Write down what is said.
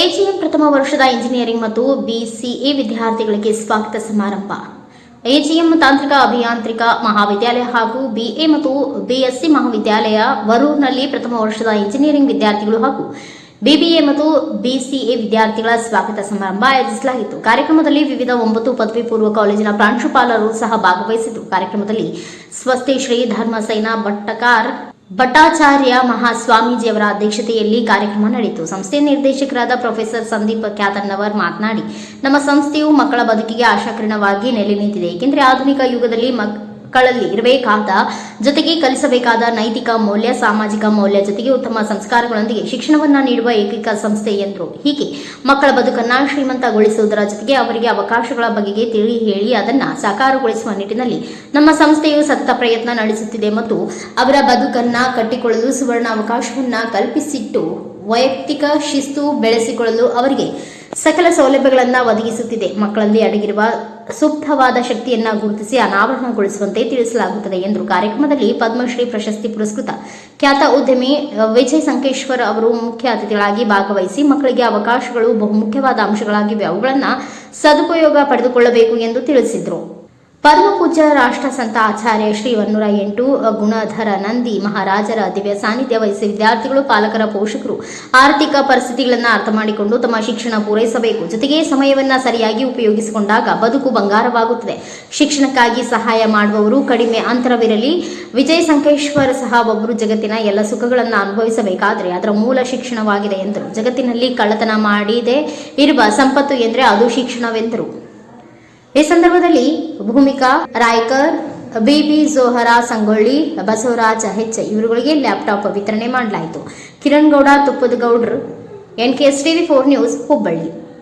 AGM ಪ್ರಥಮ ವರ್ಷದ engineering ಮತ್ತು ಬಿಸಿಎ ವಿದ್ಯಾರ್ಥಿಗಳಿಗೆ ಸ್ವಾಗತ ಸಮಾರಂಭ. ಎಜಿಎಂ ತಾಂತ್ರಿಕ ಅಭಿಯಾಂತ್ರಿಕ ಮಹಾವಿದ್ಯಾಲಯ ಹಾಗೂ ಬಿಎ ಮತ್ತು ಬಿಎಸ್ಸಿ ಮಹಾವಿದ್ಯಾಲಯ ವರೂರ್ನಲ್ಲಿ ಪ್ರಥಮ ವರ್ಷದ ಇಂಜಿನಿಯರಿಂಗ್ ವಿದ್ಯಾರ್ಥಿಗಳು ಹಾಗೂ ಬಿಬಿಎ ಮತ್ತು ಬಿಸಿಎ ವಿದ್ಯಾರ್ಥಿಗಳ ಸ್ವಾಗತ ಸಮಾರಂಭ ಆಯೋಜಿಸಲಾಗಿತ್ತು. ಕಾರ್ಯಕ್ರಮದಲ್ಲಿ ವಿವಿಧ ಒಂಬತ್ತು ಪದವಿ ಪೂರ್ವ ಕಾಲೇಜಿನ ಪ್ರಾಂಶುಪಾಲರು ಸಹ ಭಾಗವಹಿಸಿದ್ದು ಕಾರ್ಯಕ್ರಮದಲ್ಲಿ ಸ್ವಸ್ತಿ ಶ್ರೀ ಧರ್ಮಸೇನಾ ಭಟ್ಟಕಾರ್ ಭಟ್ಟಾಚಾರ್ಯ ಮಹಾಸ್ವಾಮೀಜಿಯವರ ಅಧ್ಯಕ್ಷತೆಯಲ್ಲಿ ಕಾರ್ಯಕ್ರಮ ನಡೆಯಿತು. ಸಂಸ್ಥೆಯ ನಿರ್ದೇಶಕರಾದ ಪ್ರೊಫೆಸರ್ ಸಂದೀಪ್ ಖ್ಯಾತಣ್ಣವರ್ ಮಾತನಾಡಿ, ನಮ್ಮ ಸಂಸ್ಥೆಯು ಮಕ್ಕಳ ಬದುಕಿಗೆ ಆಶಾಕಿರಣವಾಗಿ ನೆಲೆ ನಿಂತಿದೆ. ಏಕೆಂದರೆ ಆಧುನಿಕ ಯುಗದಲ್ಲಿ ಮಕ್ಕಳಲ್ಲಿ ಇರಬೇಕಾದ ಜೊತೆಗೆ ಕಲಿಸಬೇಕಾದ ನೈತಿಕ ಮೌಲ್ಯ, ಸಾಮಾಜಿಕ ಮೌಲ್ಯ ಜೊತೆಗೆ ಉತ್ತಮ ಸಂಸ್ಕಾರಗಳೊಂದಿಗೆ ಶಿಕ್ಷಣವನ್ನ ನೀಡುವ ಏಕೈಕ ಸಂಸ್ಥೆ ಎಂದರು ಹೀಗೆ ಮಕ್ಕಳ ಬದುಕನ್ನ ಶ್ರೀಮಂತಗೊಳಿಸುವುದರ ಜೊತೆಗೆ ಅವರಿಗೆ ಅವಕಾಶಗಳ ಬಗೆಗೆ ತಿಳಿ ಹೇಳಿ ಅದನ್ನು ಸಾಕಾರಗೊಳಿಸುವ ನಿಟ್ಟಿನಲ್ಲಿ ನಮ್ಮ ಸಂಸ್ಥೆಯು ಸತತ ಪ್ರಯತ್ನ ನಡೆಸುತ್ತಿದೆ ಮತ್ತು ಅವರ ಬದುಕನ್ನ ಕಟ್ಟಿಕೊಳ್ಳಲು ಸುವರ್ಣ ಅವಕಾಶವನ್ನ ಕಲ್ಪಿಸಿಟ್ಟು ವೈಯಕ್ತಿಕ ಶಿಸ್ತು ಬೆಳೆಸಿಕೊಳ್ಳಲು ಅವರಿಗೆ ಸಕಲ ಸೌಲಭ್ಯಗಳನ್ನು ಒದಗಿಸುತ್ತಿದೆ. ಮಕ್ಕಳಲ್ಲಿ ಅಡಗಿರುವ ಸೂಕ್ತವಾದ ಶಕ್ತಿಯನ್ನ ಗುರುತಿಸಿ ಅನಾವರಣಗೊಳಿಸುವಂತೆ ತಿಳಿಸಲಾಗುತ್ತದೆ ಎಂದು ಕಾರ್ಯಕ್ರಮದಲ್ಲಿ ಪದ್ಮಶ್ರೀ ಪ್ರಶಸ್ತಿ ಪುರಸ್ಕೃತ ಖ್ಯಾತ ಉದ್ಯಮಿ ವಿಜಯ್ ಸಂಕೇಶ್ವರ್ ಅವರು ಮುಖ್ಯ ಅತಿಥಿಗಳಾಗಿ ಭಾಗವಹಿಸಿ ಮಕ್ಕಳಿಗೆ ಅವಕಾಶಗಳು ಬಹುಮುಖ್ಯವಾದ ಅಂಶಗಳಾಗಿವೆ. ಅವುಗಳನ್ನು ಸದುಪಯೋಗ ಪಡೆದುಕೊಳ್ಳಬೇಕು ಎಂದು ತಿಳಿಸಿದರು. ಪರಮ ಪೂಜ್ಯ ರಾಷ್ಟ್ರ ಸಂತ ಆಚಾರ್ಯ ಶ್ರೀ ಒನ್ನೂರ ಎಂಟು, ಗುಣಧರ ನಂದಿ ಮಹಾರಾಜರ ದಿವ್ಯ ಸಾನ್ನಿಧ್ಯ ವಹಿಸಿ ವಿದ್ಯಾರ್ಥಿಗಳು, ಪಾಲಕರ ಪೋಷಕರು ಆರ್ಥಿಕ ಪರಿಸ್ಥಿತಿಗಳನ್ನು ಅರ್ಥ ಮಾಡಿಕೊಂಡು ತಮ್ಮ ಶಿಕ್ಷಣ ಪೂರೈಸಬೇಕು. ಜೊತೆಗೆ ಸಮಯವನ್ನು ಸರಿಯಾಗಿ ಉಪಯೋಗಿಸಿಕೊಂಡಾಗ ಬದುಕು ಬಂಗಾರವಾಗುತ್ತದೆ. ಶಿಕ್ಷಣಕ್ಕಾಗಿ ಸಹಾಯ ಮಾಡುವವರು ಕಡಿಮೆ ಅಂತರವಿರಲಿ. ವಿಜಯ ಸಂಕೇಶ್ವರ್ ಸಹ ಒಬ್ಬರು ಜಗತ್ತಿನ ಎಲ್ಲ ಸುಖಗಳನ್ನು ಅನುಭವಿಸಬೇಕಾದರೆ ಅದರ ಮೂಲ ಶಿಕ್ಷಣವಾಗಿದೆ ಎಂದರು. ಜಗತ್ತಿನಲ್ಲಿ ಕಳ್ಳತನ ಮಾಡಿದೆ ಇರುವ ಸಂಪತ್ತು ಎಂದರೆ ಅದು ಶಿಕ್ಷಣವೆಂದರು. ಈ ಸಂದರ್ಭದಲ್ಲಿ ಭೂಮಿಕಾ, ರಾಯ್ಕರ್, ಬಿಬಿ, ಜೋಹರಾ, ಸಂಗೊಳ್ಳಿ, ಬಸವರಾಜ ಹೆಚ್ ಇವರುಗಳಿಗೆ ಲ್ಯಾಪ್ಟಾಪ್ ವಿತರಣೆ ಮಾಡಲಾಯಿತು. ಕಿರಣ್ ಗೌಡ ತುಪ್ಪದ ಗೌಡ್ರು, N K S TV, four news, Hubballi.